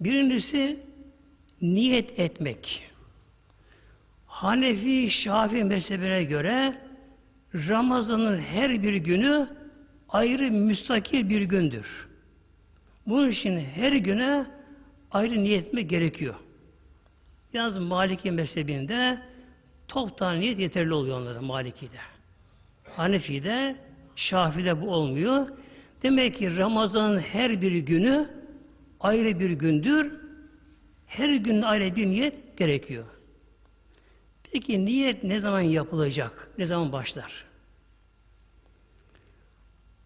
Birincisi niyet etmek. Hanefi, Şafii mezhebine göre Ramazan'ın her bir günü ayrı müstakil bir gündür. Bunun için her güne ayrı niyet etmek gerekiyor. Yalnız Maliki mezhebinde toptan niyet yeterli oluyor onlara Maliki'de. Hanefi'de, Şafi'de bu olmuyor. Demek ki Ramazan'ın her bir günü ayrı bir gündür. Her gün ayrı bir niyet gerekiyor. Peki niyet ne zaman yapılacak? Ne zaman başlar?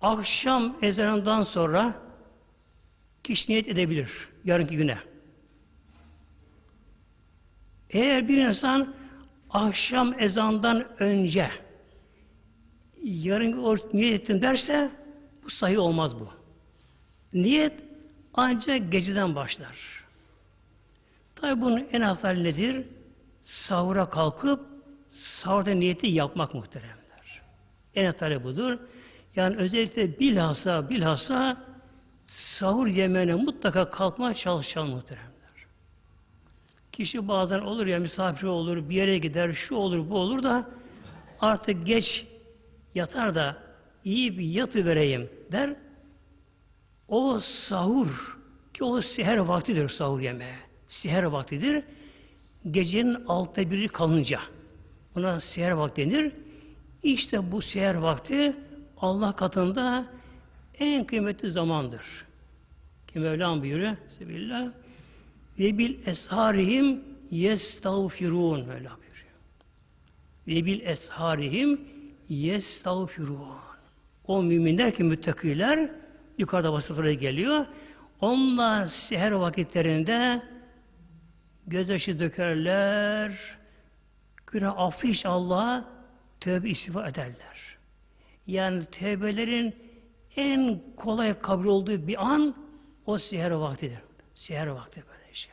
Akşam ezanından sonra kişi niyet edebilir yarınki güne. Eğer bir insan akşam ezandan önce yarın oruç niyet ettim derse bu sahih olmaz bu. Niyet ancak geceden başlar. Tabi bunun en aftal nedir? Sahura kalkıp sahurda niyeti yapmak muhteremler. En aftali budur. Yani özellikle bilhassa bilhassa sahur yemeğine mutlaka kalkmaya çalışalım muhteremler. Kişi bazen olur ya misafir olur, bir yere gider, şu olur, bu olur da artık geç yatar da iyi bir yatı vereyim der. O sahur ki o seher vaktidir sahur yemeği. Seher vaktidir. Gecenin altta biri kalınca buna seher vakti denir. İşte bu seher vakti Allah katında en kıymetli zamandır. Ki Mevlam buyuruyor Sebillah ve bil esharihim yestağfirun Mevla buyuruyor. Ve bil esharihim yestağfirun. O müminler ki müttakiler yukarıda vasıfları geliyor. Onlar seher vakitlerinde gözyaşı dökerler. Günah affı için Allah'a tövbe istifa ederler. Yani tevbelerin en kolay kabul olduğu bir an o seher vaktidir. Seher vakti böyle şey.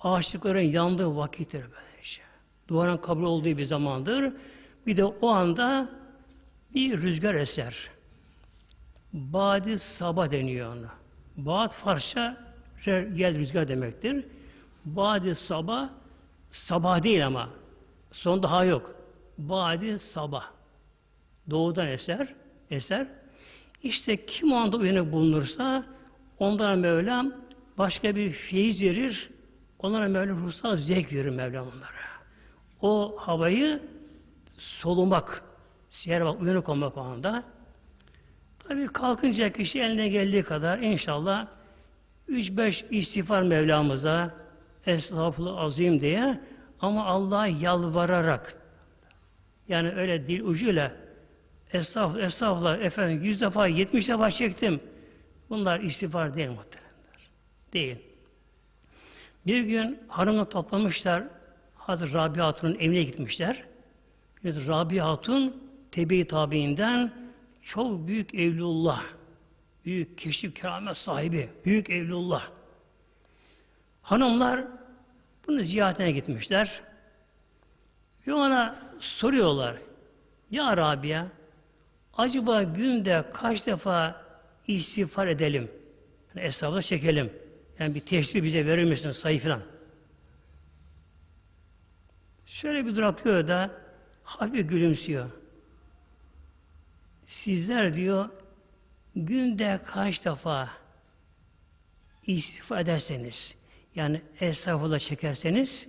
Aşıkların yandığı vakittir böyle şey. Duanın kabul olduğu bir zamandır. Bir de o anda bir rüzgar eser. Badi sabah deniyor ona. Bad Farsça gel rüzgar demektir. Badi sabah sabah değil ama son daha yok. Badi sabah. Doğudan eser, eser. İşte kim o anda uyanık bulunursa onlara Mevlam başka bir feyiz verir. Onlara Mevlam ruhsal zevk verir Mevlam onlara. O havayı solumak, siyer bak uyanık olmak o anda. Tabi kalkınca kişi eline geldiği kadar inşallah 3-5 istiğfar Mevlamıza estağfurullah azim diye ama Allah'a yalvararak yani öyle dil ucuyla estağfurullah, estağfurullah efendim yüz defa, yetmiş defa çektim. Bunlar istiğfar değil muhteremler. Değil. Bir gün hanımla toplamışlar Hazreti Rabia Hatun'un evine gitmişler. Rabia Hatun tebe-i tabiinden çok büyük evlullah, büyük keşif keramet sahibi, büyük evlullah. Hanımlar bunu ziyaretine gitmişler. Ve ona soruyorlar. Ya Rabia, acaba günde kaç defa istiğfar edelim? Yani hesabına çekelim. Yani bir teşbih bize verir misin sayı falan? Şöyle bir duraklıyor da hafif gülümsüyor. Sizler diyor günde kaç defa istiğfar ederseniz yani estağfurullah çekerseniz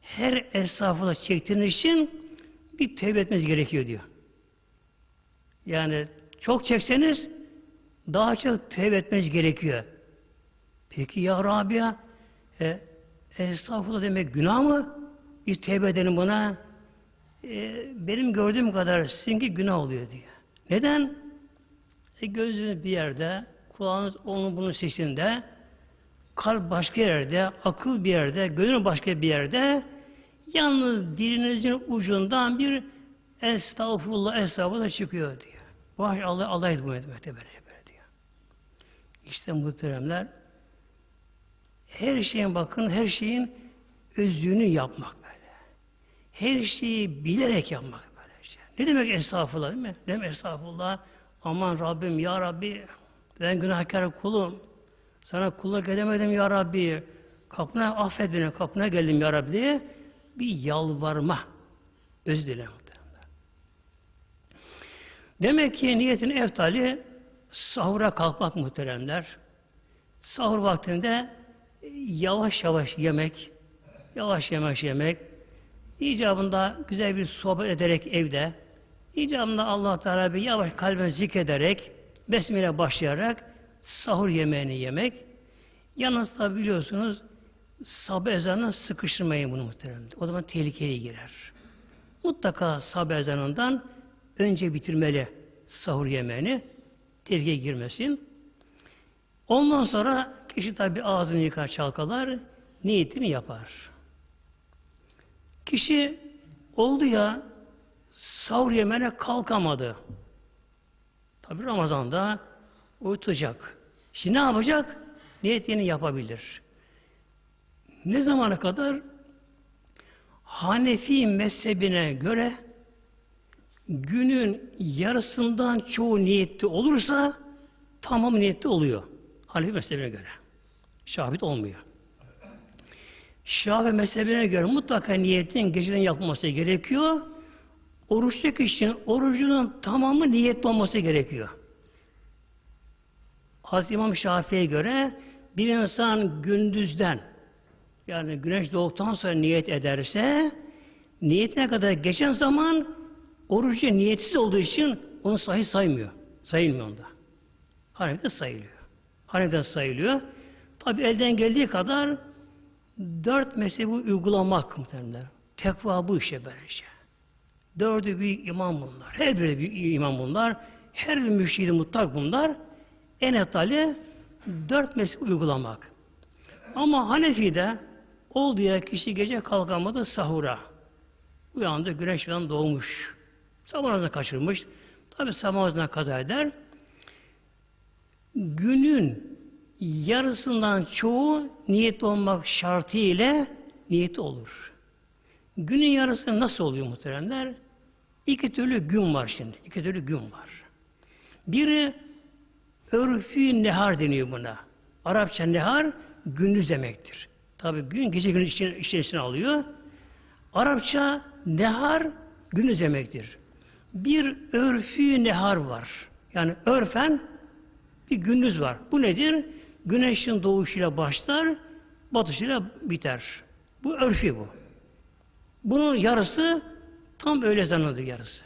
her estağfurullah çektiğiniz için bir tevbe etmeniz gerekiyor diyor. Yani çok çekseniz daha çok tevbe etmeniz gerekiyor. Peki ya Rabia e, estağfurullah demek günah mı? Bir tevbe edelim buna. E, benim gördüğüm kadar sizinki günah oluyor diyor. Neden? E, gözünüz bir yerde, kulağınız onun bunun sesinde, kalp başka yerde, akıl bir yerde, gönül başka bir yerde, yalnız dilinizin ucundan bir estağfurullah, estağfurullah çıkıyor diyor. Baş Allah Allah etmiyor etmekte böyle, böyle diyor. İşte muhteremler, her şeyin bakın, her şeyin özlüğünü yapmak böyle. Her şeyi bilerek yapmak. Ne demek estağfurullah değil mi? Demek estağfurullah? Aman Rabbim, Ya Rabbi, ben günahkar kulum. Sana kulluk edemedim ya Rabbi. Kapına affet beni, kapına geldim ya Rabbi diye bir yalvarma. Özür dilerim. Demek ki niyetin eftali sahura kalkmak muhteremler. Sahur vaktinde yavaş yavaş yemek, yavaş yavaş yemek, icabında güzel bir sohbet ederek evde, icabında allah Teala bir yavaş kalben zikrederek, besmele başlayarak sahur yemeğini yemek. Yalnız tabi biliyorsunuz sabah ezanına sıkıştırmayın bunu muhtemelen. O zaman tehlikeye girer. Mutlaka sabah ezanından önce bitirmeli sahur yemeğini. Tehlikeye girmesin. Ondan sonra kişi tabi ağzını yıkar çalkalar, niyetini yapar. Kişi oldu ya sahur yemeğine kalkamadı. Tabi Ramazan'da uyutacak. Şimdi ne yapacak? Niyetini yapabilir. Ne zamana kadar? Hanefi mezhebine göre günün yarısından çoğu niyetli olursa tamam niyetli oluyor. Hanefi mezhebine göre. Şafit olmuyor. Şafi mezhebine göre mutlaka niyetin geceden yapılması gerekiyor. Oruçlu kişinin orucunun tamamı niyetli olması gerekiyor. Hazreti İmam Şafii'ye göre bir insan gündüzden yani güneş doğduktan sonra niyet ederse niyetine kadar geçen zaman orucu niyetsiz olduğu için onu sahih saymıyor. Sayılmıyor onda. Hanefi'de sayılıyor. Hanefi'de sayılıyor. Tabi elden geldiği kadar dört mezhebi uygulamak muhtemelen. Tekva bu işe böylece. Dördü büyük imam bunlar. Her biri büyük imam bunlar. Her bir müşridi mutlak bunlar. En etali dört mezhebi uygulamak. Ama Hanefi'de oldu ya kişi gece kalkamadı sahura. Uyandı güneş falan doğmuş. Sabah namazını kaçırmış. Tabi sabah namazına kaza eder. Günün yarısından çoğu niyet olmak şartı ile niyeti olur. Günün yarısı nasıl oluyor muhteremler? İki türlü gün var şimdi. İki türlü gün var. Biri örfü nehar deniyor buna. Arapça nehar gündüz demektir. Tabi gün gece gündüz içine, alıyor. Arapça nehar gündüz demektir. Bir örfü nehar var. Yani örfen bir gündüz var. Bu nedir? Güneşin doğuşuyla başlar, batışıyla biter. Bu örfi bu. Bunun yarısı tam öyle zannıdır yarısı.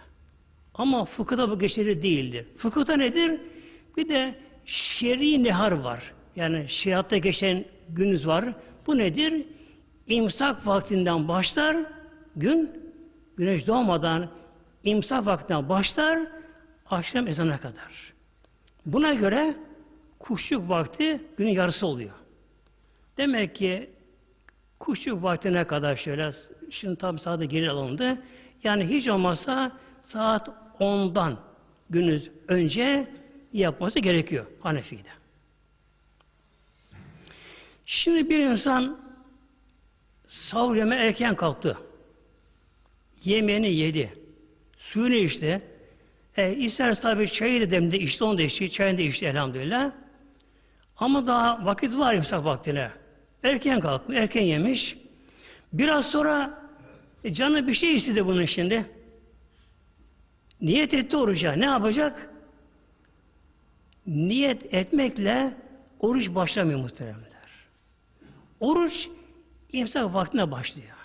Ama fıkıhta bu geçerli değildir. Fıkıhta nedir? Bir de şer'i nehar var. Yani şeriatta geçen günüz var. Bu nedir? İmsak vaktinden başlar gün, güneş doğmadan imsak vaktinden başlar akşam ezana kadar. Buna göre kuşluk vakti günün yarısı oluyor. Demek ki kuşluk vaktine kadar şöyle, şimdi tam saate geri alındı. Yani hiç olmazsa saat 10'dan günüz önce yapması gerekiyor Hanefi'de. Şimdi bir insan sahur yeme erken kalktı. Yemeğini yedi. Suyunu içti. E, isterse tabi çayı da demde içti, onu da içti, çayını da içti elhamdülillah. Ama daha vakit var imsak vaktine. Erken kalkmış, erken yemiş. Biraz sonra e, canı bir şey istedi bunun şimdi. Niyet etti oruca. Ne yapacak? Niyet etmekle oruç başlamıyor muhteremler. Oruç imsak vaktine başlıyor.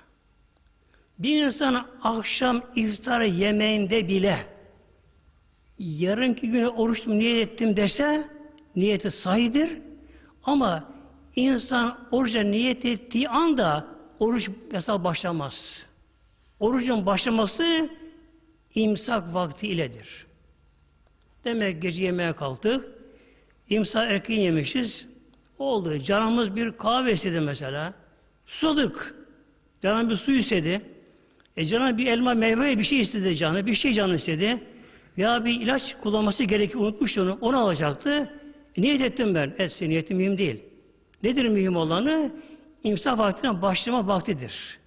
Bir insan akşam iftar yemeğinde bile yarınki güne oruç niyet ettim dese niyeti sahidir ama insan oruca niyet ettiği anda oruç yasal başlamaz. Orucun başlaması imsak vakti iledir. Demek gece yemeğe kalktık. İmsak erken yemişiz. Oldu. Canımız bir kahve istedi mesela. Susadık. Canım bir su istedi. E canım bir elma meyve bir şey istedi canı. Bir şey canı istedi. Ya bir ilaç kullanması gerekiyor. Unutmuştu onu. Onu alacaktı. E, niyet ettim ben. Et, niyetim mühim değil. Nedir mühim olanı? İmsak vaktine başlama vaktidir.